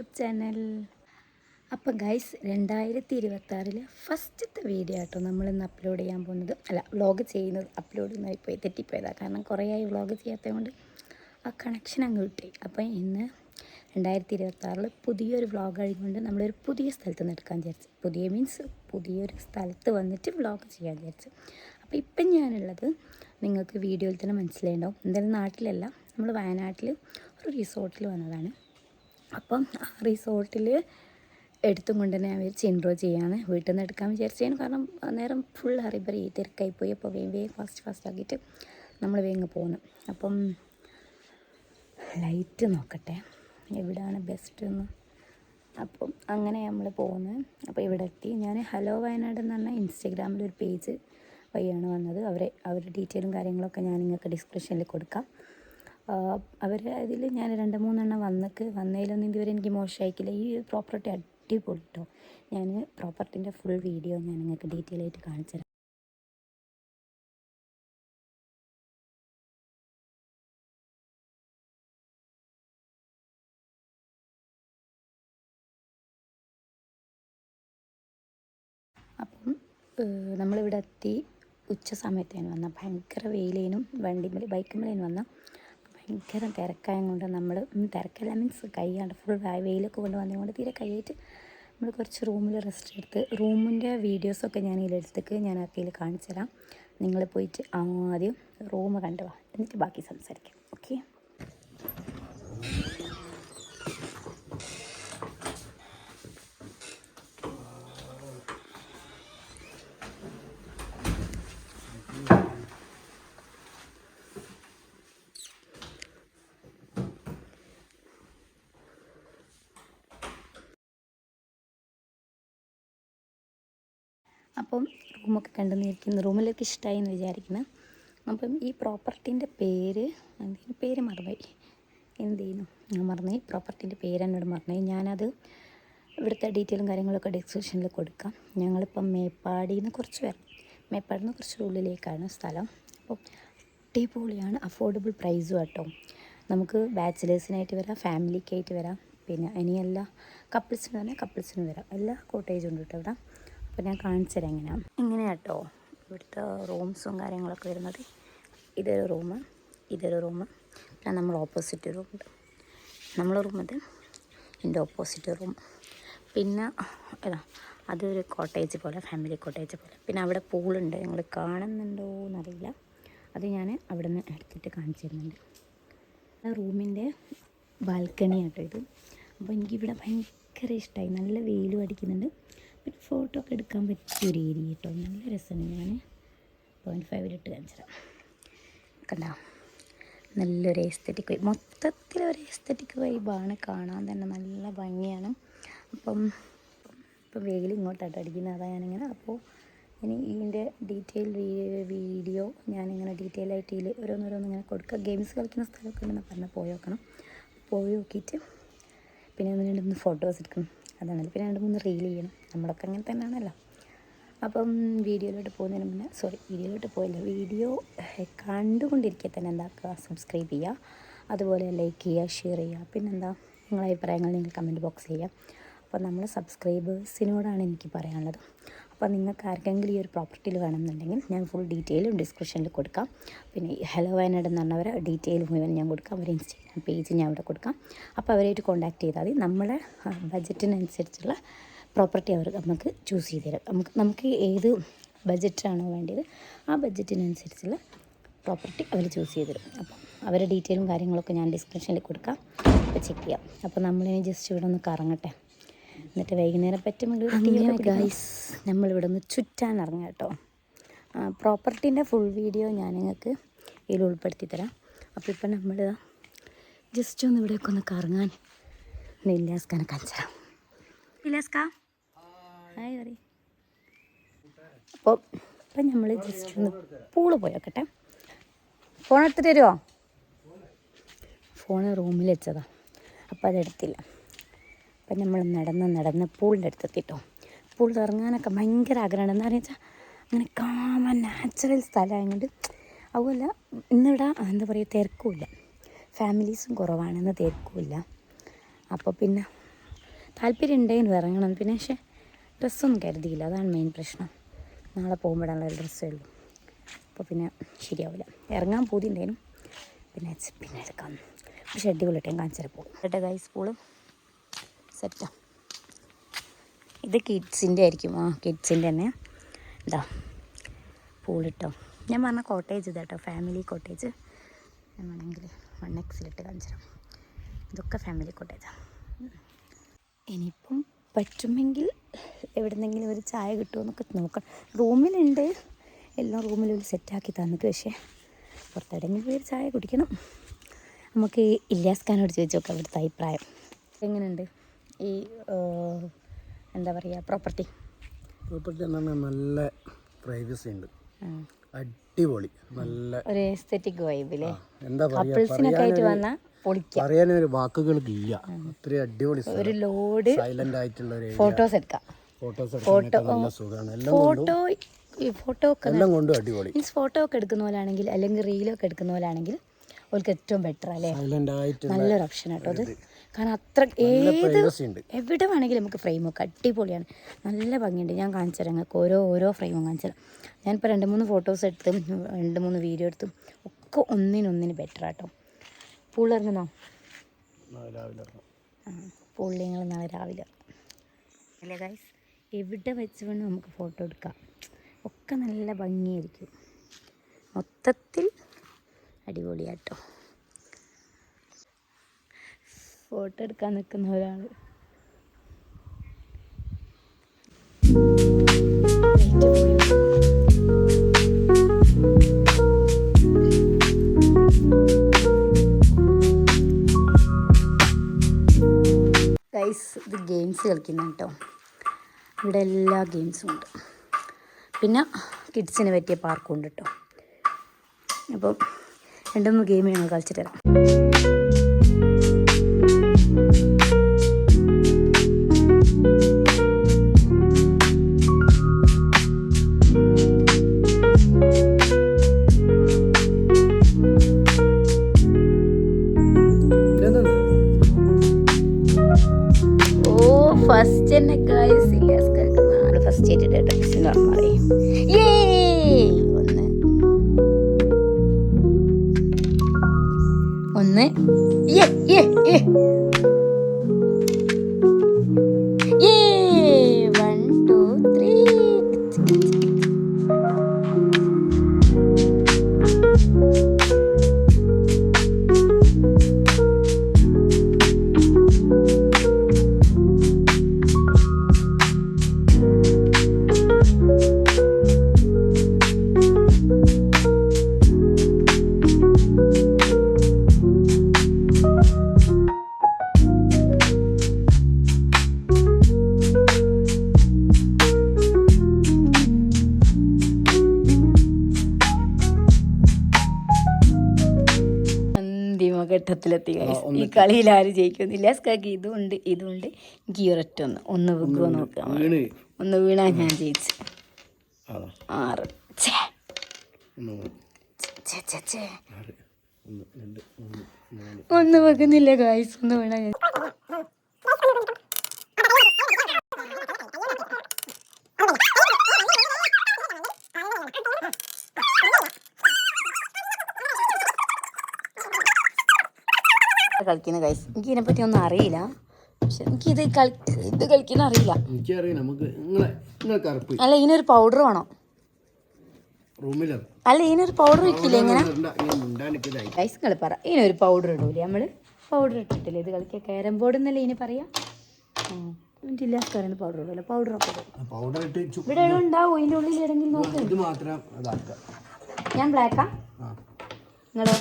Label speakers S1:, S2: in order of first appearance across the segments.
S1: YouTube channel. അപ്പം guys രണ്ടായിരത്തി ഇരുപത്തി ആറിലെ ഫസ്റ്റത്തെ വീഡിയോ ആട്ടോ നമ്മളിന്ന് അപ്ലോഡ് ചെയ്യാൻ പോകുന്നത്. അല്ല വ്ളോഗ് ചെയ്യുന്നത് അപ്ലോഡ് പോയി തെറ്റിപ്പോയതാണ് കാരണം കുറേ ആയി വ്ളോഗ് ചെയ്യാത്തത് കൊണ്ട് ആ കണക്ഷൻ അങ്ങ് കിട്ടി അപ്പോൾ ഇന്ന് രണ്ടായിരത്തി ഇരുപത്തി ആറിൽ പുതിയൊരു വ്ളോഗ് കഴിഞ്ഞുകൊണ്ട് നമ്മളൊരു പുതിയ സ്ഥലത്ത് നിന്ന് എടുക്കാൻ വിചാരിച്ചു. പുതിയ മീൻസ് പുതിയൊരു സ്ഥലത്ത് വന്നിട്ട് വ്ളോഗ് ചെയ്യാൻ വിചാരിച്ചു. അപ്പോൾ ഇപ്പം ഞാനുള്ളത് നിങ്ങൾക്ക് വീഡിയോയിൽ തന്നെ മനസ്സിലായിട്ടുണ്ടാവും. എന്തായാലും നാട്ടിലല്ല നമ്മൾ വയനാട്ടിൽ ഒരു റിസോർട്ടിൽ വന്നതാണ്. അപ്പം റിസോർട്ടിൽ എടുത്തും കൊണ്ട് തന്നെ ഞാൻ വിചാരിച്ച് ഇൻട്രോ വീട്ടിൽ നിന്ന് എടുക്കാൻ വിചാരിച്ചതാണ് കാരണം നേരം ഫുൾ അറിബറി തിരക്കായി പോയി അപ്പോൾ വേഗം വേഗം ഫാസ്റ്റ് ഫാസ്റ്റ് ആക്കിയിട്ട് നമ്മൾ വേഗം പോകുന്നു അപ്പം ലൈറ്റ് നോക്കട്ടെ. എവിടെയാണ് ബെസ്റ്റ് എന്ന്. അപ്പം അങ്ങനെ നമ്മൾ പോകുന്നത് അപ്പോൾ ഇവിടെ എത്തി. ഞാൻ ഹലോ വയനാട് എന്ന് പറഞ്ഞ ഇൻസ്റ്റഗ്രാമിലൊരു പേജ് വഴിയാണ് വന്നത്. അവരെ അവരുടെ ഡീറ്റെയിലും കാര്യങ്ങളൊക്കെ ഞാൻ നിങ്ങൾക്ക് ഡിസ്ക്രിപ്ഷനിൽ കൊടുക്കാം. അവർ അതിൽ ഞാൻ രണ്ട് മൂന്നെണ്ണം വന്നിക്ക് വന്നതിലൊന്നും ഇതുവരെ എനിക്ക് മോശമായിക്കില്ല ഈ പ്രോപ്പർട്ടി അടിപൊളി കേട്ടോ ഞാൻ പ്രോപ്പർട്ടിന്റെ ഫുൾ വീഡിയോ ഞാൻ നിങ്ങൾക്ക് ഡീറ്റെയിൽ ആയിട്ട് കാണിച്ചു തരാം. അപ്പം നമ്മളിവിടെ എത്തി. ഉച്ച സമയത്തേന് വന്ന. ഭയങ്കര വെയിലേനും വണ്ടിമേൽ ബൈക്കുമേലേനും വന്ന ഭയങ്കര തിരക്കായത് കൊണ്ട് നമ്മൾ തിരക്കല്ല മീൻസ് കൈയാണ് ഫുൾ വെയിലൊക്കെ കൊണ്ട് വന്നതുകൊണ്ട് തീരെ കൈയായിട്ട് നമ്മൾ കുറച്ച് റൂമിൽ റെസ്റ്റ് എടുത്ത് റൂമിന്റെ വീഡിയോസൊക്കെ ഞാൻ ഇതിലെടുത്തേക്ക് ഞാൻ ആക്കിയിൽ കാണിച്ചു തരാം നിങ്ങൾ പോയിട്ട് ആദ്യം റൂം കണ്ടു വാ എന്നിട്ട് ബാക്കി സംസാരിക്കാം. ഓക്കെ അപ്പം റൂമൊക്കെ കണ്ടു നിൽക്കുന്ന റൂമിലൊക്കെ ഇഷ്ടമായി എന്ന് വിചാരിക്കുന്നു. അപ്പം ഈ പ്രോപ്പർട്ടീന്റെ പേര് എന്തെങ്കിലും പേര് മറന്നുപോയി. എന്ത് ചെയ്യുന്നു ഞാൻ മറന്നു പ്രോപ്പർട്ടീന്റെ പേര് എന്നോട് മറന്നുപോയി. ഞാനത് ഇവിടുത്തെ ഡീറ്റെയിലും കാര്യങ്ങളൊക്കെ ഡിസ്ക്രിപ്ഷനിൽ കൊടുക്കാം. ഞങ്ങളിപ്പം മേപ്പാടിയിൽ നിന്ന് കുറച്ച് വരണം മേപ്പാടിൽ നിന്ന് കുറച്ച് ഉള്ളിലേക്കാണ് സ്ഥലം. അപ്പോൾ അടിപൊളിയാണ്. അഫോർഡബിൾ പ്രൈസും കേട്ടോ നമുക്ക് ബാച്ചിലേഴ്സിനായിട്ട് വരാം ഫാമിലിക്കായിട്ട് വരാം. പിന്നെ ഇനിയെല്ലാ കപ്പിൾസിന് തന്നെ കപ്പിൾസിന് വരാം. എല്ലാ കോട്ടേജും ഉണ്ട് കേട്ടോ ഇവിടെ. അപ്പോൾ ഞാൻ കാണിച്ചു തരാം ഇങ്ങനെ. കേട്ടോ ഇവിടുത്തെ റൂംസും കാര്യങ്ങളൊക്കെ വരുന്നത്. ഇതൊരു റൂം ഇതൊരു റൂം പിന്നെ നമ്മൾ ഓപ്പോസിറ്റ് റൂമുണ്ട് നമ്മളെ റൂമത് എന്റെ ഓപ്പോസിറ്റ് റൂം പിന്നെ ഏതാ അതൊരു കോട്ടേജ് പോലെ ഫാമിലി കോട്ടേജ് പോലെ. പിന്നെ അവിടെ പൂളുണ്ട്. നിങ്ങൾ കാണുന്നുണ്ടോ എന്നറിയില്ല. അത് ഞാൻ അവിടെ നിന്ന് എടുത്തിട്ട് കാണിച്ചു തരുന്നുണ്ട്. ആ റൂമിന്റെ ബാൽക്കണി ആട്ടോ ഇത്. അപ്പോൾ എനിക്കിവിടെ ഭയങ്കര ഇഷ്ടമായി നല്ല വെയിലും അടിക്കുന്നുണ്ട്. പിന്നെ ഫോട്ടോ ഒക്കെ എടുക്കാൻ പറ്റിയ ഒരു ഏരിയ കേട്ടോ നല്ല രസമാണ് ഞാൻ പോയിന്റ് ഫൈവിലിട്ട് കാണിച്ചുതരാം കണ്ടോ? നല്ലൊരു എസ്തറ്റിക് വൈബ് മൊത്തത്തിൽ ഒരു എസ്തറ്റിക് വൈബാണ് കാണാൻ തന്നെ നല്ല ഭംഗിയാണ്. അപ്പം ഇപ്പം വെയിൽ ഇങ്ങോട്ടായിട്ട് അടിക്കുന്നത്. അതാണ് ഞാനിങ്ങനെ അപ്പോൾ ഇനി ഇതിന്റെ ഡീറ്റെയിൽ വീഡിയോ ഞാനിങ്ങനെ ഡീറ്റെയിൽ ആയിട്ട് ഇതിൽ ഓരോന്നോരോന്ന് ഇങ്ങനെ കൊടുക്കുക ഗെയിംസ് കളിക്കുന്ന സ്ഥലമൊക്കെ ഉണ്ടെന്ന് പറഞ്ഞാൽ പോയി നോക്കണം. പോയി നോക്കിയിട്ട് പിന്നെ ഒന്ന് രണ്ടൊന്ന് ഫോട്ടോസ് എടുക്കണം അതാണല്ലോ പിന്നെ രണ്ട് മൂന്ന് റീൽ ചെയ്യണം. നമ്മളൊക്കെ അങ്ങനെ തന്നെയാണല്ലോ അപ്പം വീഡിയോയിലോട്ട് പോകുന്നതിന് മുന്നേ സോറി വീഡിയോയിലോട്ട് പോയില്ല. വീഡിയോ കണ്ടുകൊണ്ടിരിക്കുക തന്നെ എന്താക്കുക? സബ്സ്ക്രൈബ് ചെയ്യുക. അതുപോലെ ലൈക്ക് ചെയ്യുക ഷെയർ ചെയ്യുക. പിന്നെന്താ? നിങ്ങളെ അഭിപ്രായങ്ങൾ നിങ്ങൾ കമന്റ് ബോക്സ് ചെയ്യുക. അപ്പോൾ നമ്മൾ സബ്സ്ക്രൈബേഴ്സിനോടാണ് എനിക്ക് പറയാനുള്ളത്. അപ്പോൾ നിങ്ങൾക്ക് ആർക്കെങ്കിലും ഈ ഒരു പ്രോപ്പർട്ടിയിൽ വേണമെന്നുണ്ടെങ്കിൽ ഞാൻ ഫുൾ ഡീറ്റെയിലും ഡിസ്ക്രിപ്ഷനിൽ കൊടുക്കാം. പിന്നെ ഹലോ വയനാട് എന്ന് പറഞ്ഞവരെ ഡീറ്റെയിൽ മുഴുവൻ ഞാൻ കൊടുക്കാം. അവരെ ഇൻസ്റ്റാഗ്രാം പേജ് ഞാൻ അവിടെ കൊടുക്കാം. അപ്പോൾ അവരായിട്ട് കോൺടാക്ട് ചെയ്താൽ മതി. നമ്മുടെ ബജറ്റിനനുസരിച്ചുള്ള പ്രോപ്പർട്ടി അവർ നമുക്ക് ചൂസ് ചെയ്ത് തരും. നമുക്ക് നമുക്ക് ഏത് ബജറ്റാണോ വേണ്ടത് ആ ബജറ്റിനനുസരിച്ചുള്ള പ്രോപ്പർട്ടി അവർ ചൂസ് ചെയ്ത് തരും. അപ്പം അവരുടെ ഡീറ്റെയിലും കാര്യങ്ങളൊക്കെ ഞാൻ ഡിസ്ക്രിപ്ഷനിൽ കൊടുക്കാം. അപ്പോൾ ചെക്ക് ചെയ്യാം. അപ്പോൾ നമ്മളിനി ജസ്റ്റ് ഇവിടെ ഒന്ന് കറങ്ങട്ടെ. എന്നിട്ട് വൈകുന്നേരം പറ്റുമെങ്കിൽ ഗൈസ് നമ്മളിവിടെ ഒന്ന് ചുറ്റാൻ ഇറങ്ങാം കേട്ടോ. പ്രോപ്പർട്ടീന്റെ ഫുൾ വീഡിയോ ഞാൻ നിങ്ങൾക്ക് ഇതിൽ ഉൾപ്പെടുത്തി തരാം. അപ്പോൾ ഇപ്പം നമ്മൾ ജസ്റ്റ് ഒന്ന് ഇവിടെയൊക്കെ ഒന്ന് കറങ്ങാൻ ഇല്ലാസ്കാനെ കാണിച്ചുതരാം. ഇല്ലാസ്ക ഹായ് പറ അപ്പോൾ ഇപ്പം നമ്മൾ ജസ്റ്റ് ഒന്ന് പൂൾ പോയോക്കട്ടെ ഫോൺ എടുത്തിട്ട് തരുമോ ഫോൺ റൂമിൽ വെച്ചതാണ് അപ്പോൾ അതെടുത്തില്ല അപ്പം നമ്മൾ നടന്ന് നടന്ന് പൂളിന്റെ അടുത്തെത്തിട്ടോ പൂളിൽ ഇറങ്ങാനൊക്കെ ഭയങ്കര ആഗ്രഹമാണ്. എന്താ പറയുക അങ്ങനെ കാമൻ നാച്ചുറൽ സ്ഥലമായതുകൊണ്ട് അതുപോലെ ഇന്നിവിടെ എന്താ പറയുക തിരക്കുമില്ല. ഫാമിലീസും കുറവാണെന്ന് തിരക്കുമില്ല. അപ്പോൾ പിന്നെ താല്പര്യം ഉണ്ടായിരുന്നു ഇറങ്ങണം. പിന്നെ പക്ഷേ ഡ്രസ്സൊന്നും കരുതിയില്ല. അതാണ് മെയിൻ പ്രശ്നം. നാളെ പോകുമ്പോഴാണുള്ള ഡ്രസ്സേ ഉള്ളൂ. അപ്പോൾ പിന്നെ ശരിയാവില്ല. ഇറങ്ങാൻ പോതി ഉണ്ടെങ്കിലും പിന്നെ പിന്നെ എടുക്കാം. പക്ഷേ അടിപൊളിയിട്ട് കാണിച്ചാൽ പോകും കേട്ടോ ഗൈ സ്കൂൾ സെറ്റാ ഇത് കിഡ്സിന്റെ ആയിരിക്കും. ആ കിഡ്സിന്റെ തന്നെ. ഇതാ പൂളിട്ടോ. ഞാൻ പറഞ്ഞ കോട്ടേജ് ഇതാട്ടോ ഫാമിലി കോട്ടേജ് ഞാൻ വേണമെങ്കിൽ വൺ എക്സിലിട്ട് കാണിച്ചിരാം ഇതൊക്കെ ഫാമിലി കോട്ടേജാണ് ഇനിയിപ്പം പറ്റുമെങ്കിൽ എവിടെന്നെങ്കിലും ഒരു ചായ കിട്ടുമെന്നൊക്കെ നോക്കാം. റൂമിലുണ്ട്. എല്ലാം റൂമിലൊരു ഒരു സെറ്റാക്കി തന്നിട്ട് പക്ഷേ പുറത്തെവിടെയെങ്കിലും പോയി ചായ കുടിക്കണം. നമുക്ക് ഈ ഇല്യാസ് ഖാനോട് ചോദിച്ചു നോക്കാം അവിടുത്തെ അഭിപ്രായം. എങ്ങനെയുണ്ട്? ഈ എന്താ പറയുക പ്രോപ്പർട്ടി
S2: പ്രോപ്പർട്ടി എന്ന് പറഞ്ഞാൽ നല്ല പ്രൈവസി ഉണ്ട്. അടിപൊളി നല്ല
S1: ഒരു എസ്തെറ്റിക് വൈബില്ലേ
S2: എന്താ
S1: കപ്പിൾസിനൊക്കെ ആയിട്ട് പൊളിക്കാം.
S2: പറയാനൊരു വാക്കുകൾക്കില്ല അത്ര അടിപൊളി
S1: ഒരു ലോഡ്
S2: സൈലന്റ് ആയിട്ടുള്ള ഒരു
S1: ഫോട്ടോസ് എടുക്കാം.
S2: ഫോട്ടോസ് എടുക്കാൻ നല്ല സുഖമാണ്. എല്ലാം
S1: ഫോട്ടോ ഈ ഫോട്ടോ ഒക്കെ
S2: എല്ലാം കൊണ്ടും അടിപൊളി.
S1: മീൻസ് ഫോട്ടോ ഒക്കെ എടുക്കുന്ന പോലാണെങ്കിൽ അല്ലെങ്കിൽ റീലൊക്കെ എടുക്കുന്ന പോലാണെങ്കിൽ ഓൾക്ക് ഏറ്റവും ബെറ്റർ അല്ലേ
S2: സൈലന്റ് ആയിട്ടുള്ള
S1: നല്ലൊരു ഓപ്ഷൻ ആട്ടോ അത്. കാരണം അത്ര ഏത് എവിടെ വേണമെങ്കിലും നമുക്ക് ഫ്രെയിം ഒക്കെ അടിപൊളിയാണ്. നല്ല ഭംഗിയുണ്ട്. ഞാൻ കാണിച്ചു തരാം. നിങ്ങൾക്ക് ഓരോ ഓരോ ഫ്രെയിമും കാണിച്ചു തരാം. ഞാനിപ്പോൾ രണ്ട് മൂന്ന് ഫോട്ടോസ് എടുത്തും രണ്ട് മൂന്ന് വീഡിയോ എടുത്തും ഒക്കെ ഒന്നിനൊന്നിന് ബെറ്റർ ആട്ടോ.
S2: ഇറങ്ങും.
S1: പൂളിൽ ഞങ്ങൾ നാളെ രാവിലെ അല്ലേ ഗൈസ് എവിടെ വെച്ച് വേണം നമുക്ക് ഫോട്ടോ എടുക്കാം. ഒക്കെ നല്ല ഭംഗിയായിരിക്കും. മൊത്തത്തിൽ അടിപൊളിയാട്ടോ. ഫോട്ടോ എടുക്കാൻ നിൽക്കുന്ന ഒരാൾ ഗൈസ് ഇത് ഗെയിംസ് കളിക്കുന്ന കേട്ടോ. ഇവിടെ എല്ലാ ഗെയിംസും ഉണ്ട്. പിന്നെ കിഡ്സിന് പറ്റിയ പാർക്കും ഉണ്ട് കേട്ടോ. അപ്പം രണ്ടു മൂന്ന് ഗെയിം ഞങ്ങൾ കളിച്ചിട്ട് തരാം ഫസ്റ്റ് തന്നെ ഗൈസ് ഇല്ലാസ് കേൾക്കുന്ന ഫസ്റ്റ് ആയിട്ട് ഡ്രസ്സിന് പറയും ഏ ഒന്ന്. ഒന്ന്. ഏ ഏ ഏ അന്തിമഘട്ടത്തിലെത്തി guys. ഈ കളിയിൽ ആരും ജയിക്കുന്നില്ല. സ്കാക്ക് ഇതുണ്ട് ഇതുണ്ട് ഇതും എനിക്ക് ഈ ഒരൊറ്റ ഒന്ന് ഒന്ന് വെക്കുമോ നോക്കാം ഒന്ന് വീണാ ഞാൻ ജയിച്ചു. ആറ്. ഛേ,
S2: ഒന്ന്
S1: ഛേ, ഛേ, ഛേ.
S2: ആറ് ഒന്ന് രണ്ട് മൂന്ന്
S1: ഒന്ന് വെക്കുന്നില്ല ഗായ്സ് ഒന്ന് വീണാ ഞാൻ കളിക്കുന്ന ഗൈസ് എനിക്ക് ഇതിനെപ്പറ്റി ഒന്നും അറിയില്ല. പക്ഷെ എനിക്ക് ഇത് കളി ഇത് കളിക്കുന്ന അറിയില്ല. അല്ല ഇതിനൊരു പൗഡർ വേണം. അല്ല ഇതിനൊരു പൗഡർ വെക്കില്ല ഇങ്ങനെ? ഗൈസ് കളി പറ. ഇതിനൊരു പൗഡർ ഇടൂലേ നമ്മൾ? പൗഡർ ഇട്ടിട്ടില്ലേ? ഇത് കളിക്കുക കാരം ബോർഡ് എന്നല്ലേ ഇനി പറയാ? ഇല്ല പറയുന്ന പൗഡർ ഇടൂല. പൗഡർ ഒക്കെ ഇടും.
S2: പൗഡർ ഇട്ട്
S1: ഇവിടെ എവിടെ ഉണ്ടാവും? ഇതിന്റെ ഉള്ളിൽ എവിടെയെങ്കിലും നോക്ക്.
S2: ഇത് മാത്രം അതാക്കാം
S1: ഞാൻ ബ്ലാക്കാ നിങ്ങളോ?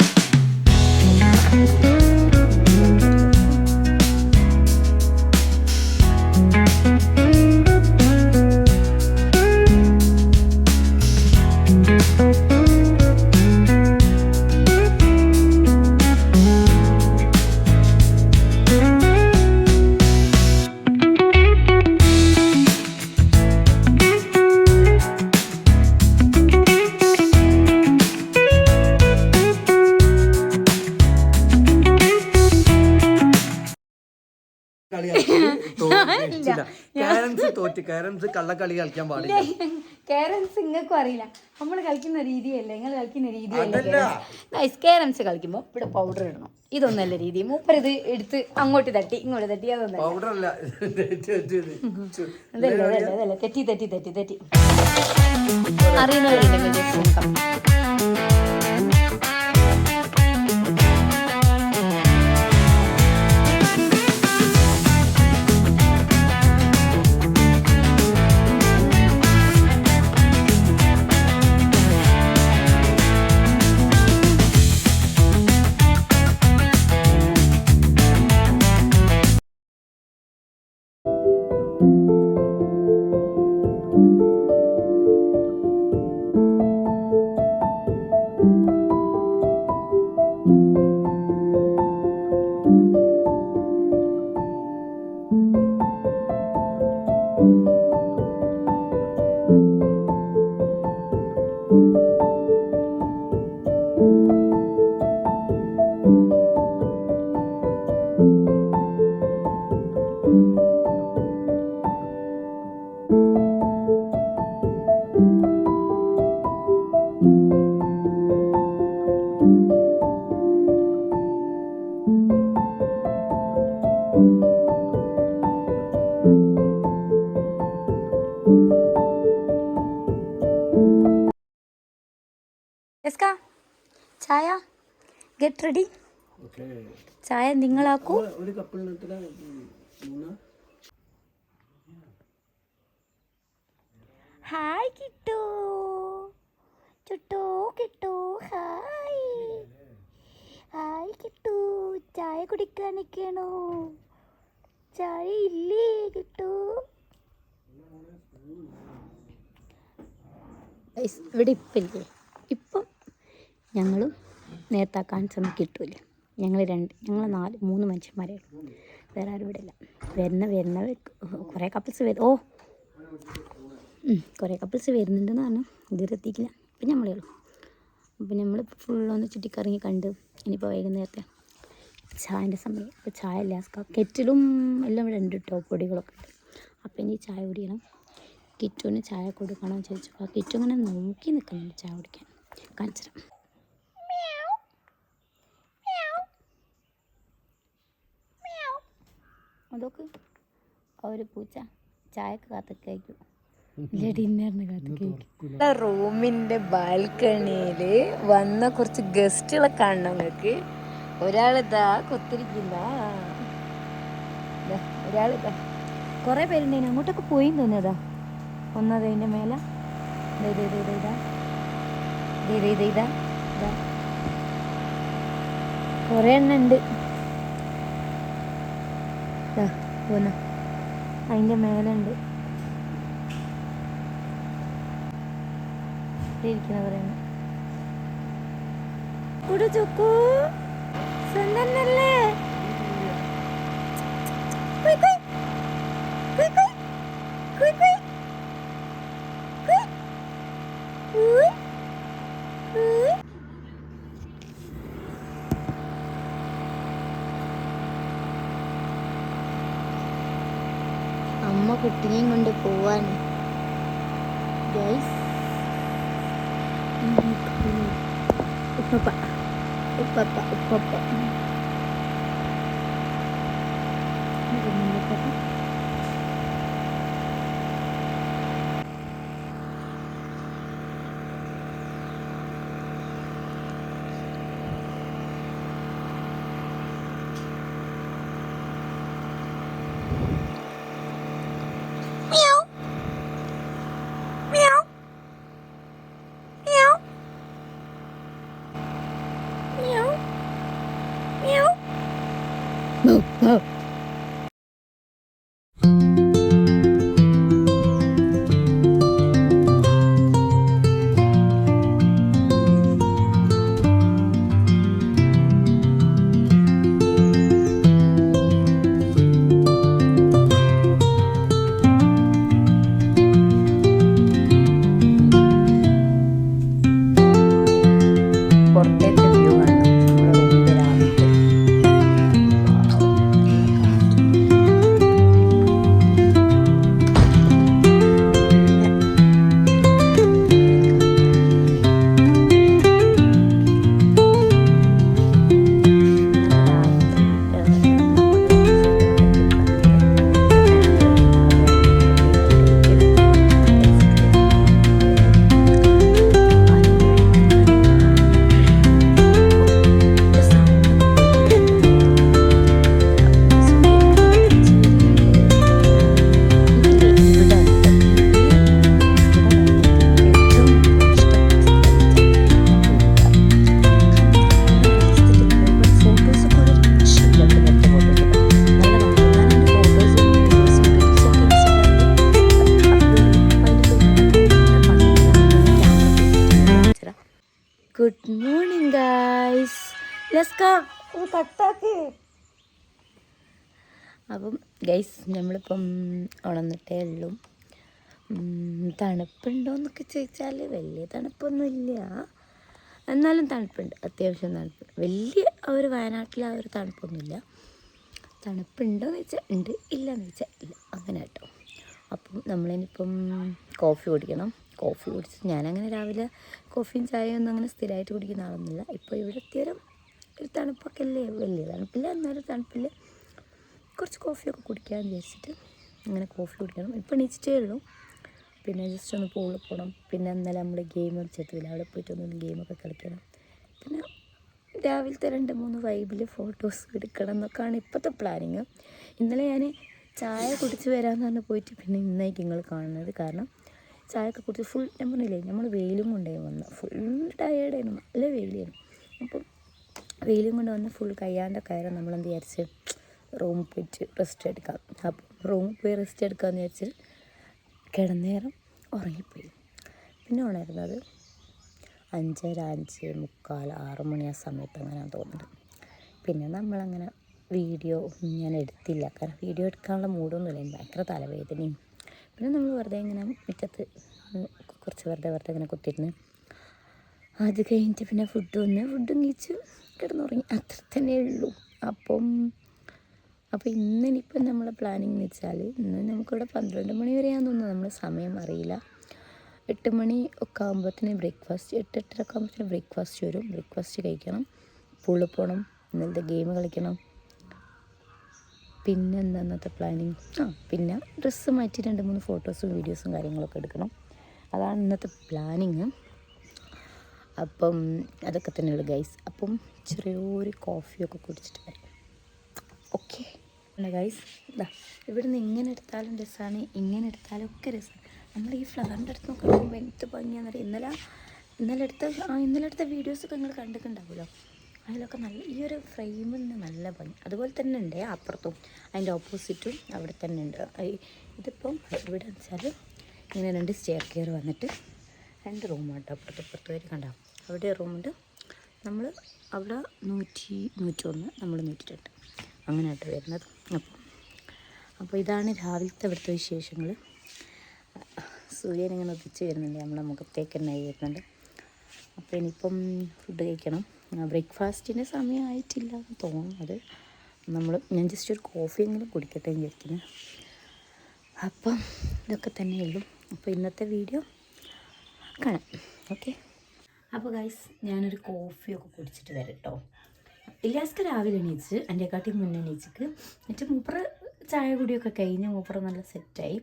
S3: കാരംസ് കള്ളക്കളി കളിക്കാൻ പാടില്ല.
S1: കേരൻസ് നിങ്ങൾക്കും അറിയില്ല. നമ്മൾ കളിക്കുന്ന രീതിയല്ലേ? നിങ്ങൾ കളിക്കുന്ന രീതിയല്ല
S3: നൈസ്
S1: കാരംസ് കേരംസ് കളിക്കുമ്പോൾ ഇവിടെ പൗഡർ ഇടണം. ഇതൊന്നല്ല രീതി. മൂപ്പരത് എടുത്ത് അങ്ങോട്ട് തട്ടി ഇങ്ങോട്ട് തട്ടി അതൊന്നും
S3: പൗഡർ അല്ല.
S1: അതല്ല അതല്ല അതല്ല. തെറ്റി തെറ്റി തെറ്റി തെറ്റി. അറിയുന്നവരുണ്ടെങ്കിൽ ചായ നിങ്ങളാക്കൂ.
S2: ഒരു
S1: ഹായ് കിട്ടു. ചുട്ടു കിട്ടു. ഹായ്. ഹായ് കിട്ടു. ചായ കുടിക്കാൻ നിൽക്കണോ. ചായ ഇല്ലേ കിട്ടു? ഇവിടെ ഇപ്പം ഇല്ലേ ഇപ്പം ഞങ്ങളും നേരത്താക്കാൻ കിട്ടൂല ഞങ്ങൾ രണ്ട് ഞങ്ങൾ നാല് മൂന്ന് മനുഷ്യന്മാരെ ഉള്ളൂ. വേറെ ആരും ഇവിടെ ഇല്ല വരുന്ന വരുന്ന കുറേ കപ്പിൾസ് വരും ഓ. കുറേ കപ്പിൾസ് വരുന്നുണ്ടെന്ന് പറഞ്ഞു. ഇതുവരെ എത്തിക്കില്ല അപ്പം നമ്മളേ ഉള്ളൂ. അപ്പം നമ്മൾ ഫുള്ളൊന്ന് ചുറ്റിക്കറങ്ങി കണ്ട് ഇനിയിപ്പോൾ വൈകുന്നേരത്തെ ചായന്റെ സമയം. അപ്പോൾ ചായ ഇല്ല കെറ്റിലും എല്ലാം ഇവിടെ ഉണ്ട് കേട്ടോ പൊടികളൊക്കെ ഉണ്ട്. അപ്പം ഇനി ചായ കുടിക്കണം. കിറ്റുവിന് ചായ കൊടുക്കണം ചോദിച്ചു ആ കിറ്റു ഇങ്ങനെ നോക്കി നിൽക്കുന്നുണ്ട് ചായ കുടിക്കാൻ. കാണിച്ചിരാം അതൊക്കെ ഒരു പൂച്ച ചായക്ക് കാത്തൊക്കെ റൂമിന്റെ ബാൽക്കണിയിൽ വന്ന കുറച്ച് ഗസ്റ്റുകളെ കാണണം നിങ്ങക്ക്. ഒരാളിതാ കൊത്തിരിക്കുന്ന. ഒരാളിതാ. കുറേ പേരുണ്ടേനു അങ്ങോട്ടൊക്കെ പോയി തോന്നിയതാ ഒന്നതിന്റെ മേല. കൊറേ എണ്ണ ഉണ്ട്. പോന്ന. അതിന്റെ ഉണ്ട് ഇരിക്കണ പറയുന്നു കുടു ചുക്കൂ സ്വന്തം അമ്മ കുട്ടിനെയും കൊണ്ട് പോവാണ് ഗൈസ് ഉപ്പപ്പ ഉപ്പപ്പ ഉപ്പപ്പ ഉപ്പപ്പ 嗯。നമ്മളിപ്പം ഉണന്നിട്ടേ ഉള്ളൂ. തണുപ്പുണ്ടോയെന്നൊക്കെ ചോദിച്ചാൽ വലിയ തണുപ്പൊന്നുമില്ല. എന്നാലും തണുപ്പുണ്ട് അത്യാവശ്യം തണുപ്പ്. വലിയ ഒരു വയനാട്ടിൽ ആ ഒരു തണുപ്പൊന്നുമില്ല. തണുപ്പുണ്ടോയെന്ന് വെച്ചാൽ ഉണ്ട് ഇല്ലയെന്ന് വെച്ചാൽ ഇല്ല. അങ്ങനെ കേട്ടോ. അപ്പം നമ്മളിനിപ്പം കോഫി കുടിക്കണം. കോഫി കുടിച്ച് ഞാനങ്ങനെ രാവിലെ കോഫിയും ചായയും ഒന്നും അങ്ങനെ സ്ഥിരമായിട്ട് കുടിക്കുന്ന ആളൊന്നുമില്ല. ഇപ്പോൾ ഇവിടെ എത്തിയൊരു ഒരു തണുപ്പൊക്കെ അല്ലേ? വലിയ തണുപ്പില്ല എന്നാലും തണുപ്പില്ല. കുറച്ച് കോഫിയൊക്കെ കുടിക്കാമെന്ന് വിചാരിച്ചിട്ട് അങ്ങനെ കോഫി കുടിക്കണം. ഇപ്പം എണീച്ചിട്ടേ ഉള്ളൂ. പിന്നെ ജസ്റ്റ് ഒന്ന് പൂളിൽ പോകണം പിന്നെ ഇന്നലെ നമ്മൾ ഗെയിം കളിച്ചെത്തില്ല അവിടെ പോയിട്ട് ഒന്ന് ഗെയിമൊക്കെ കളിക്കണം. പിന്നെ രാവിലത്തെ രണ്ട് മൂന്ന് വൈബിൽ ഫോട്ടോസ് എടുക്കണം എന്നൊക്കെയാണ് ഇപ്പോഴത്തെ പ്ലാനിങ് ഇന്നലെ ഞാൻ ചായ കുടിച്ച് വരാമെന്ന് പറഞ്ഞ് പോയിട്ട് പിന്നെ ഇന്നായിരിക്കും നിങ്ങൾ കാണുന്നത്. കാരണം ചായയൊക്കെ കുടിച്ച് ഫുൾ ഞാൻ പറഞ്ഞില്ലേ നമ്മൾ വെയിലും കൊണ്ടേ വന്ന് ഫുൾ ടയേർഡായിരുന്നു നല്ല വെയിലായിരുന്നു. അപ്പം വെയിലും കൊണ്ട് വന്ന് ഫുൾ കയ്യാണ്ടൊക്കെ ആയിരുന്നു നമ്മളെന്ത് വിചാരിച്ച് റൂമിൽ പോയിട്ട് റെസ്റ്റ് എടുക്കാം. അപ്പം റൂമിൽ പോയി റെസ്റ്റ് എടുക്കാമെന്ന് വിചാരിച്ചാൽ കിടന്നേരം ഉറങ്ങിപ്പോയി. പിന്നെ ഉണരുന്നത് അഞ്ചര അഞ്ച് മുക്കാൽ ആറ് മണി ആ സമയത്ത് അങ്ങനെ തോന്നുന്നത്. പിന്നെ നമ്മളങ്ങനെ വീഡിയോ ഞാൻ എടുത്തില്ല. കാരണം വീഡിയോ എടുക്കാനുള്ള മൂഡൊന്നുമില്ല എനിക്ക് ഭയങ്കര തലവേദനയും. പിന്നെ നമ്മൾ വെറുതെ ഇങ്ങനെ മുറ്റത്ത് കുറച്ച് വെറുതെ വെറുതെ ഇങ്ങനെ കുത്തിരുന്ന് അത് കഴിഞ്ഞിട്ട് പിന്നെ ഫുഡ് വന്ന് ഫുഡും കഴിച്ച് കിടന്നുറങ്ങി. അത്ര തന്നെ ഉള്ളൂ. അപ്പം അപ്പോൾ ഇന്നിനിപ്പം നമ്മളെ പ്ലാനിങ് എന്ന് വെച്ചാൽ ഇന്ന് നമുക്കിവിടെ പന്ത്രണ്ട് മണി വരെയാന്ന് തോന്നുന്നു. നമ്മൾ സമയം അറിയില്ല. എട്ട് മണി ഒക്കെ ആകുമ്പോഴത്തേന് ബ്രേക്ക്ഫാസ്റ്റ് എട്ട് എട്ടര ഒക്കെ ആകുമ്പോഴത്തേന് ബ്രേക്ക്ഫാസ്റ്റ് വരും. ബ്രേക്ക്ഫാസ്റ്റ് കഴിക്കണം. പുള്ളി പോകണം ഇന്നലത്തെ ഗെയിം കളിക്കണം. പിന്നെ എന്താ പ്ലാനിങ് ആ പിന്നെ ഡ്രസ്സ് മാറ്റി രണ്ട് മൂന്ന് ഫോട്ടോസും വീഡിയോസും കാര്യങ്ങളൊക്കെ എടുക്കണം. അതാണ് ഇന്നത്തെ പ്ലാനിങ് അപ്പം അതൊക്കെ തന്നെയുള്ളൂ ഗൈസ് അപ്പം ചെറിയൊരു കോഫിയൊക്കെ കുടിച്ചിട്ട് വരാം. ഓക്കെ. ഗൈസ് ഇതാ ഇവിടുന്ന് ഇങ്ങനെ എടുത്താലും രസമാണ് ഇങ്ങനെ എടുത്താലും ഒക്കെ രസമാണ് നമ്മൾ ഈ ഫ്ലവറിന്റെ അടുത്ത് നോക്കുമ്പോൾ എന്ത് ഭംഗിയാണെന്നറിയാം ഇന്നലെ ഇന്നലെ എടുത്ത ഇന്നലെ എടുത്ത വീഡിയോസൊക്കെ നിങ്ങൾ കണ്ടിട്ടുണ്ടാവുമല്ലോ? അതിലൊക്കെ നല്ല ഈ ഒരു ഫ്രെയിമിൽ നിന്ന് നല്ല ഭംഗി. അതുപോലെ തന്നെ ഉണ്ട് അപ്പുറത്തും. അതിന്റെ ഓപ്പോസിറ്റും അവിടെ തന്നെ ഉണ്ട്. ഇതിപ്പം ഇവിടെ വെച്ചാൽ ഇങ്ങനെ രണ്ട് സ്റ്റെയർ കെയർ വന്നിട്ട് രണ്ട് റൂമുണ്ട് അപ്പുറത്ത് അപ്പുറത്ത് വരെ കണ്ടാവും അവിടെ റൂമുണ്ട് നമ്മൾ അവിടെ നൂറ്റി നൂറ്റൊന്ന് നമ്മൾ നൂറ്റി രണ്ട് അങ്ങനെ ആയിട്ട് വരുന്നത്. അപ്പം അപ്പോൾ ഇതാണ് രാവിലത്തെ ഇവിടുത്തെ വിശേഷങ്ങൾ. സൂര്യൻ ഇങ്ങനെ ഉദിച്ച് വരുന്നുണ്ട് നമ്മളെ മുഖത്തേക്ക് തന്നെ വരുന്നുണ്ട്. അപ്പോൾ ഇനിയിപ്പം ഫുഡ് കഴിക്കണം. ബ്രേക്ക്ഫാസ്റ്റിന്റെ സമയമായിട്ടില്ല എന്ന് തോന്നുന്നത്. നമ്മൾ ഞാൻ ജസ്റ്റ് ഒരു കോഫി എങ്കിലും കുടിക്കട്ടെ എന്ന് വിചാരിക്കുന്നു. അപ്പം ഇതൊക്കെ തന്നെയുള്ളൂ അപ്പോൾ ഇന്നത്തെ വീഡിയോ കാണാം. ഓക്കെ. അപ്പോൾ ഗൈസ് ഞാനൊരു കോഫിയൊക്കെ കുടിച്ചിട്ട് വരാം കേട്ടോ. ഇല്ലാസ്ക രാവിലെ എണീച്ച് എന്റെ കാട്ടി മുന്നേ എണീച്ചിക്ക് എന്നിട്ട് മൂപ്പറ് ചായ കുടിയൊക്കെ കഴിഞ്ഞ് മൂപ്പറ് നല്ല സെറ്റായി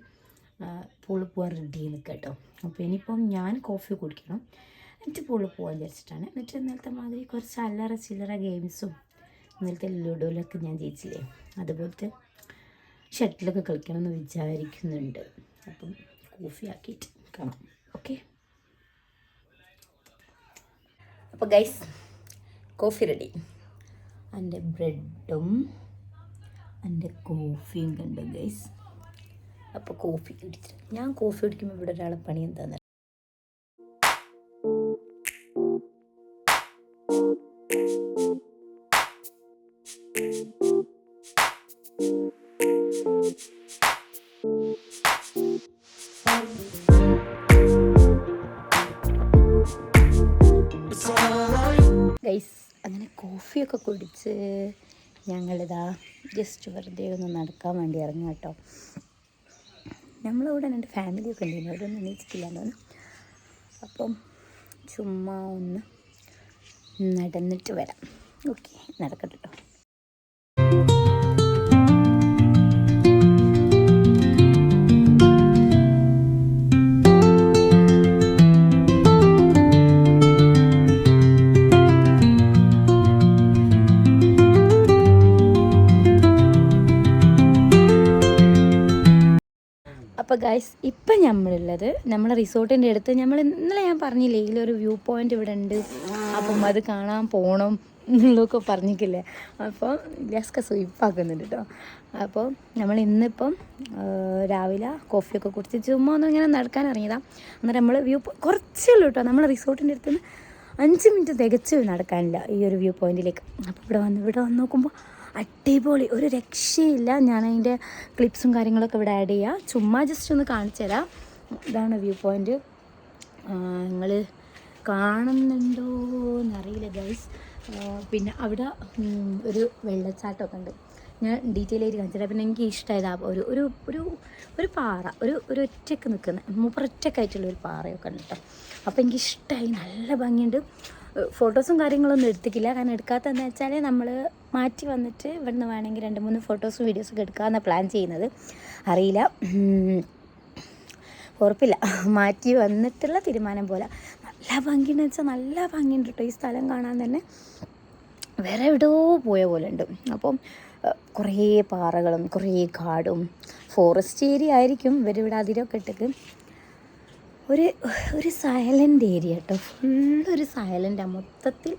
S1: പൂളിൽ പോകാൻ റെഡി നിൽക്കുക കേട്ടോ അപ്പോൾ ഇനിയിപ്പം ഞാൻ കോഫി കുടിക്കണം. എന്നിട്ട് പൂളിൽ പോകാൻ വിചാരിച്ചിട്ടാണ്. എന്നിട്ട് ഇന്നലത്തെ മാതിരി കുറച്ച് അല്ലറ ചില്ലറ ഗെയിംസും ഇന്നലത്തെ ലുഡോയിലൊക്കെ ഞാൻ ജയിച്ചില്ലേ. അതുപോലത്തെ ഷട്ടിലൊക്കെ കളിക്കണമെന്ന് വിചാരിക്കുന്നുണ്ട്. അപ്പം കോഫി ആക്കിയിട്ട് കാണാം. ഓക്കെ അപ്പോൾ ഗൈസ് കോഫി റെഡി എന്റെ ബ്രെഡും എന്റെ കോഫിയും കണ്ടു ഗൈസ് അപ്പോൾ കോഫി കുടിച്ചിട്ട് ഞാൻ കോഫി കുടിക്കുമ്പോൾ ഇവിടെ ഒരാളെ പണി എന്താണെന്ന് കോഫിയൊക്കെ കുടിച്ച് ഞങ്ങളിതാ ജസ്റ്റ് വെറുതെ ഒന്ന് നടക്കാൻ വേണ്ടി ഇറങ്ങുക കേട്ടോ. നമ്മളിവിടെ രണ്ട് ഫാമിലിയൊക്കെ ഉണ്ടായിരുന്നു അവരൊന്നും എണീച്ചിട്ടില്ല തോന്നുന്നു. അപ്പം ചുമ്മാ ഒന്ന് നടന്നിട്ട് വരാം. ഓക്കെ നടക്കട്ടെ കേട്ടോ അപ്പോൾ ഗൈസ് ഇപ്പം നമ്മളുള്ളത് നമ്മളെ റിസോർട്ടിന്റെ അടുത്ത് നമ്മൾ ഇന്നലെ ഞാൻ പറഞ്ഞില്ലേ ഇതിലൊരു വ്യൂ പോയിന്റ് ഇവിടെ ഉണ്ട്. അപ്പം അത് കാണാൻ പോകണം എന്നുള്ളതൊക്കെ പറഞ്ഞിട്ടില്ലേ. അപ്പോൾ ഗ്യാസ്ക സ്വീപ്പാക്കുന്നുണ്ട് കേട്ടോ അപ്പോൾ നമ്മൾ ഇന്നിപ്പം രാവിലെ കോഫിയൊക്കെ കുടിച്ച് ചുമ്മാ ഒന്നും ഇങ്ങനെ നടക്കാൻ ഇറങ്ങിയതാണ് അന്നേരം നമ്മൾ വ്യൂ കുറച്ചേ ഉള്ളൂ കേട്ടോ നമ്മളെ റിസോർട്ടിന്റെ അടുത്ത് നിന്ന് അഞ്ച് മിനിറ്റ് തികച്ച് നടക്കാനില്ല ഈ ഒരു വ്യൂ പോയിന്റിലേക്ക് അപ്പോൾ ഇവിടെ വന്ന് ഇവിടെ വന്ന് നോക്കുമ്പോൾ അടിപൊളി. ഒരു രക്ഷയില്ല. ഞാൻ അതിന്റെ ക്ലിപ്സും കാര്യങ്ങളൊക്കെ ഇവിടെ ആഡ് ചെയ്യാം. ചുമ്മാ ജസ്റ്റ് ഒന്ന് കാണിച്ചു തരാം. ഇതാണ് വ്യൂ പോയിന്റ് നിങ്ങൾ കാണുന്നുണ്ടോ എന്നറിയില്ല ഗൈസ് പിന്നെ അവിടെ ഒരു വെള്ളച്ചാട്ടമൊക്കെ ഉണ്ട്. ഞാൻ ഡീറ്റെയിൽ ആയിട്ട് കാണിച്ചിട്ട് പിന്നെ എനിക്ക് ഇഷ്ടമായത് ആ ഒരു ഒരു ഒരു ഒരു പാറ. ഒരു ഒരു ഒറ്റയ്ക്ക് നിൽക്കുന്ന മൂപ്പറൊറ്റക്കായിട്ടുള്ള ഒരു പാറയൊക്കെ ഉണ്ട് കേട്ടോ. അപ്പോൾ എനിക്ക് ഇഷ്ടമായി. നല്ല ഭംഗിയുണ്ട്. ഫോട്ടോസും കാര്യങ്ങളൊന്നും എടുത്തിട്ടില്ല. കാരണം എടുക്കാത്തതെന്ന് വെച്ചാൽ നമ്മൾ മാറ്റി വന്നിട്ട് ഇവിടുന്ന് വേണമെങ്കിൽ രണ്ട് മൂന്ന് ഫോട്ടോസും വീഡിയോസൊക്കെ എടുക്കാമെന്നാണ് പ്ലാൻ ചെയ്യുന്നത്. അറിയില്ല. ഉറപ്പില്ല. മാറ്റി വന്നിട്ടുള്ള തീരുമാനം പോലെ നല്ല ഭംഗിയെന്ന് വെച്ചാൽ നല്ല ഭംഗിയുണ്ട് കേട്ടോ ഈ സ്ഥലം കാണാൻ തന്നെ. വേറെ എവിടെയോ പോയ പോലെ ഉണ്ട്. അപ്പം കുറേ പാറകളും കുറേ കാടും. ഫോറസ്റ്റ് ഏരിയ ആയിരിക്കും ഇവരിവിടെ അതിരൊക്കെ ഇട്ടിട്ട് ഒരു ഒരു സൈലന്റ് ഏരിയ കേട്ടോ ഫുള്ളൊരു സൈലന്റാണ് മൊത്തത്തിൽ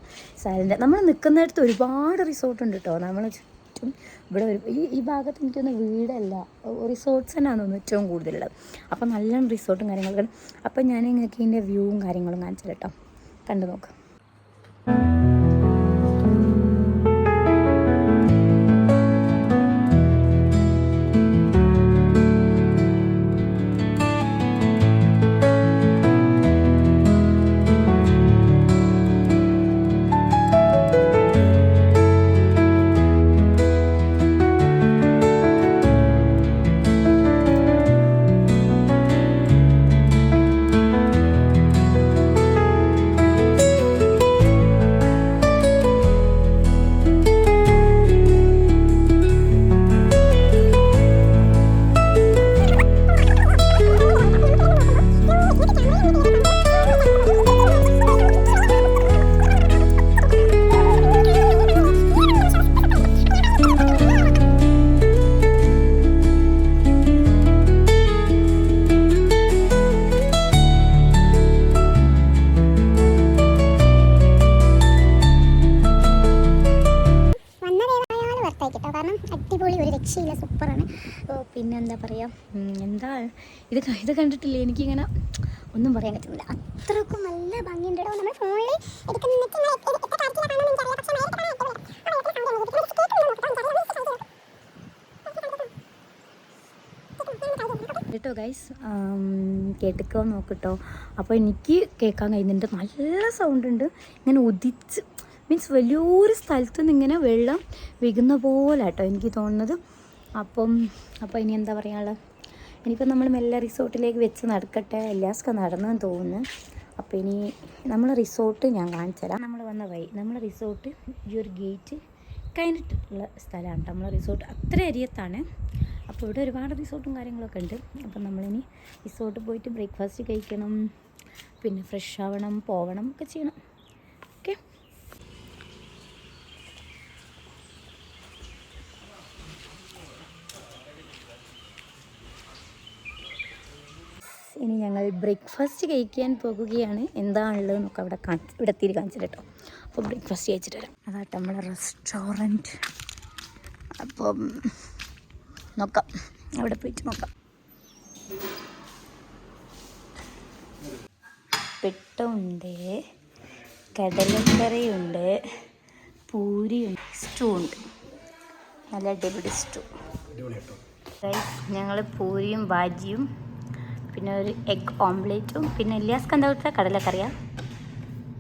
S1: സൈലന്റ് നമ്മൾ നിൽക്കുന്നിടത്ത് ഒരുപാട് റിസോർട്ട് ഉണ്ട് കേട്ടോ നമ്മൾ ചുറ്റും ഇവിടെ ഒരു ഈ ഈ ഭാഗത്ത് എനിക്കൊന്ന് വീടല്ല. റിസോർട്ട്സ് തന്നെയാണ് തോന്നുന്നു ഏറ്റവും കൂടുതലുള്ളത്. അപ്പം നല്ല റിസോർട്ടും കാര്യങ്ങളൊക്കെ ഉണ്ട്. അപ്പം ഞാൻ നിങ്ങൾക്ക് ഇതിന്റെ വ്യൂവും കാര്യങ്ങളും കാണിച്ചു കേട്ടോ കണ്ടു നോക്ക്. കണ്ടിട്ടില്ലേ? എനിക്കിങ്ങനെ ഒന്നും പറയാൻ പറ്റുന്നില്ല.
S4: അത്രക്കും നല്ല ഭംഗിയുണ്ട് കേട്ടോ. നമ്മൾ ഫോണിൽ.
S1: കേട്ടോ ഗൈസ് കേട്ടിക്കോ നോക്കിട്ടോ. അപ്പോൾ എനിക്ക് കേൾക്കാൻ കഴിയുന്നുണ്ട്. നല്ല സൗണ്ട് ഉണ്ട്. ഇങ്ങനെ ഉദിച്ച് മീൻസ് വലിയൊരു സ്ഥലത്ത് നിന്ന് ഇങ്ങനെ വെള്ളം വീകുന്ന പോലെ കേട്ടോ എനിക്ക് തോന്നുന്നത്. അപ്പം അപ്പോൾ ഇനി എന്താ പറയാനുള്ളത്? ഇനിയിപ്പോൾ നമ്മൾ മെല്ലെ റിസോർട്ടിലേക്ക് വെച്ച് നടക്കട്ടെ. എല്ലാസ്ക നടന്നെന്ന് തോന്നുന്നു. അപ്പോൾ ഇനി നമ്മൾ റിസോർട്ട് ഞാൻ കാണിച്ചു തരാം. നമ്മൾ വന്ന വഴി നമ്മൾ റിസോർട്ട് ഈ ഒരു ഗേറ്റ് കഴിഞ്ഞിട്ടുള്ള സ്ഥലമാണ് നമ്മൾ റിസോർട്ട് അത്ര ഏരിയത്താണ് അപ്പോൾ ഇവിടെ ഒരുപാട് റിസോർട്ടും കാര്യങ്ങളൊക്കെ ഉണ്ട്. അപ്പം നമ്മളിനി റിസോർട്ട് പോയിട്ട് ബ്രേക്ക്ഫാസ്റ്റ് കഴിക്കണം. പിന്നെ ഫ്രഷ് ആവണം പോവണം ഒക്കെ ചെയ്യണം. ഇനി ഞങ്ങൾ ബ്രേക്ക്ഫാസ്റ്റ് കഴിക്കാൻ പോകുകയാണ്. എന്താണുള്ളത് നമുക്ക് അവിടെ കാണിച്ച് ഇവിടെ തിരി കാണിച്ചിട്ട് കേട്ടോ അപ്പോൾ ബ്രേക്ക്ഫാസ്റ്റ് കഴിച്ചിട്ട് വരാം. അതാട്ടെ നമ്മളെ റെസ്റ്റോറന്റ് അപ്പം നോക്കാം. അവിടെ പോയിട്ട് നോക്കാം. പെട്ടുണ്ട് കടലക്കറിയുണ്ട് പൂരിയുണ്ട് സ്റ്റൂ ഉണ്ട്. നല്ല അടിപൊളി സ്റ്റൂ ഞങ്ങൾ പൂരിയും ബാജിയും പിന്നെ ഒരു എഗ് ഓംലേറ്റും പിന്നെ എല്ലിയാസ്ക്ക് എന്താ കൊടുത്താൽ കടലക്കറിയാ?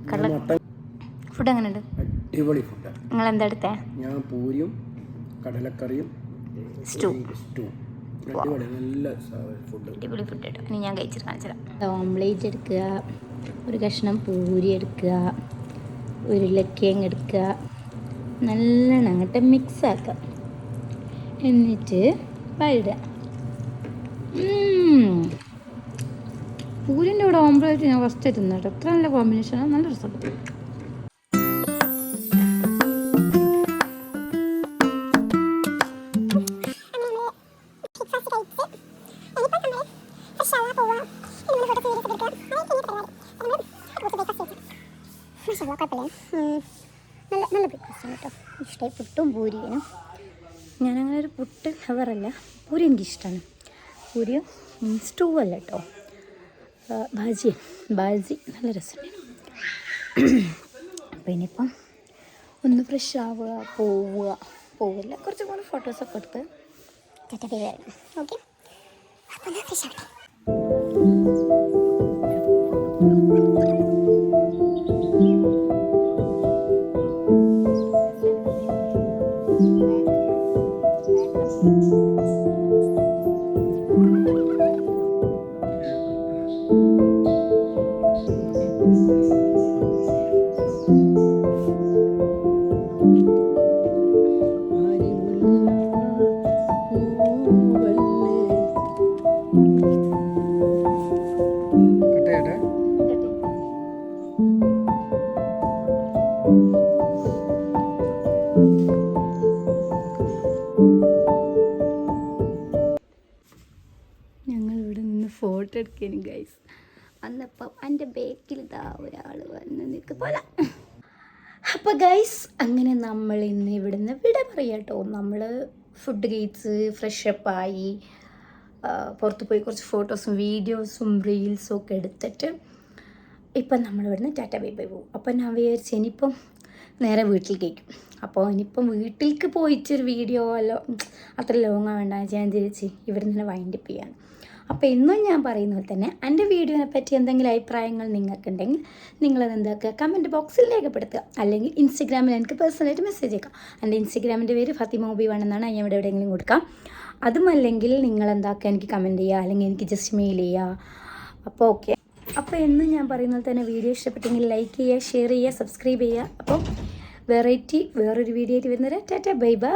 S1: കടല
S2: ഫുഡ്
S1: ഫുഡ് എങ്ങനെയുണ്ട്?
S2: അടിപൊളി ഫുഡ്
S1: നിങ്ങൾ എന്താ എടുത്തേ?
S2: ഞാൻ പൂരിയും കടലക്കറിയും
S1: സ്റ്റൂ.
S2: സ്റ്റൂ. അടിപൊളി നല്ല ഫുഡ്
S1: അടിപൊളി ഫുഡ് കേട്ടോ. ഇനി ഞാൻ കഴിച്ചിട്ട് കാണിച്ചുതരാം ഓംലേറ്റ് എടുക്കുക ഒരു കഷ്ണം പൂരി എടുക്കുക ഉരുളക്കിഴങ്ങ് എടുക്കുക നല്ലോണം അങ്ങോട്ട് മിക്സ് ആക്കുക. എന്നിട്ട് വഴുക പൂരിന്റെ കൂടെ ഓംബ്രോയിഡറി ഞാൻ ഫസ്റ്റ് തിന്നട്ടോ അത്ര നല്ല കോമ്പിനേഷനാണ് നല്ല രസമുണ്ട്
S4: നല്ല നല്ല ബ്രേക്ക്ഫാസ്റ്റ് കേട്ടോ
S1: ഇഷ്ടമായി പുട്ടും പൂരിയും ഞാനങ്ങനെ ഒരു പുട്ട് ലവറല്ല പൂരി എനിക്കിഷ്ടമാണ് പൂരിയും സ്റ്റൂ അല്ല കേട്ടോ ബാജി ബാജി നല്ല രസമുണ്ട്. അപ്പോൾ ഇനിയിപ്പം ഒന്ന് ഫ്രഷ് ആവുക പോവുക പോവില്ല. കുറച്ച് കൂടെ ഫോട്ടോസൊക്കെ എടുത്ത്
S4: ഓക്കെ അപ്പോൾ ഞാൻ ഫ്രഷ് ആവട്ടെ.
S1: ഫുഡ് കഴിച്ച് ഫ്രഷപ്പായി പുറത്ത് പോയി കുറച്ച് ഫോട്ടോസും വീഡിയോസും റീൽസും ഒക്കെ എടുത്തിട്ട് ഇപ്പം നമ്മൾ ഇവിടുന്ന് ടാറ്റ ബൈ ബൈ പോകും അപ്പം ഞാൻ വിചാരിച്ചു ഇനിയിപ്പം നേരെ വീട്ടിലേക്ക് അപ്പോൾ ഇനിയിപ്പം വീട്ടിലേക്ക് പോയിട്ടൊരു വീഡിയോ അല്ലോ അത്ര ലോങ്ങാണ് വേണ്ട ഞാൻ തിരിച്ച് ഇവിടെ നിന്ന് വൈൻഡപ്പ് ചെയ്യാൻ അപ്പോൾ എന്നും ഞാൻ പറയുന്ന പോലെ തന്നെ എന്റെ വീഡിയോനെ പറ്റി എന്തെങ്കിലും അഭിപ്രായങ്ങൾ നിങ്ങൾക്കുണ്ടെങ്കിൽ നിങ്ങളത് എന്താക്കുക? കമന്റ് ബോക്സിൽ രേഖപ്പെടുത്തുക. അല്ലെങ്കിൽ ഇൻസ്റ്റഗ്രാമിൽ എനിക്ക് പേഴ്സണലായിട്ട് മെസ്സേജ് അയക്കാം എന്റെ ഇൻസ്റ്റഗ്രാമിന്റെ പേര് ഫത്തിമ ഒബി വൺ എന്നാണ് ഞാൻ ഇവിടെ എവിടെയെങ്കിലും കൊടുക്കാം. അതുമല്ലെങ്കിൽ നിങ്ങൾ എന്താക്കുക? എനിക്ക് കമന്റ് ചെയ്യുക. അല്ലെങ്കിൽ എനിക്ക് ജസ്റ്റ് മെയിൽ ചെയ്യുക. അപ്പോൾ ഓക്കെ അപ്പോൾ എന്നും ഞാൻ പറയുന്നത് തന്നെ വീഡിയോ ഇഷ്ടപ്പെട്ടെങ്കിൽ ലൈക്ക് ചെയ്യുക ഷെയർ ചെയ്യുക സബ്സ്ക്രൈബ് ചെയ്യുക. അപ്പോൾ വെറൈറ്റി വേറൊരു വീഡിയോ ആയിട്ട് വരുന്നവരെ ടാറ്റ ബൈ ബൈ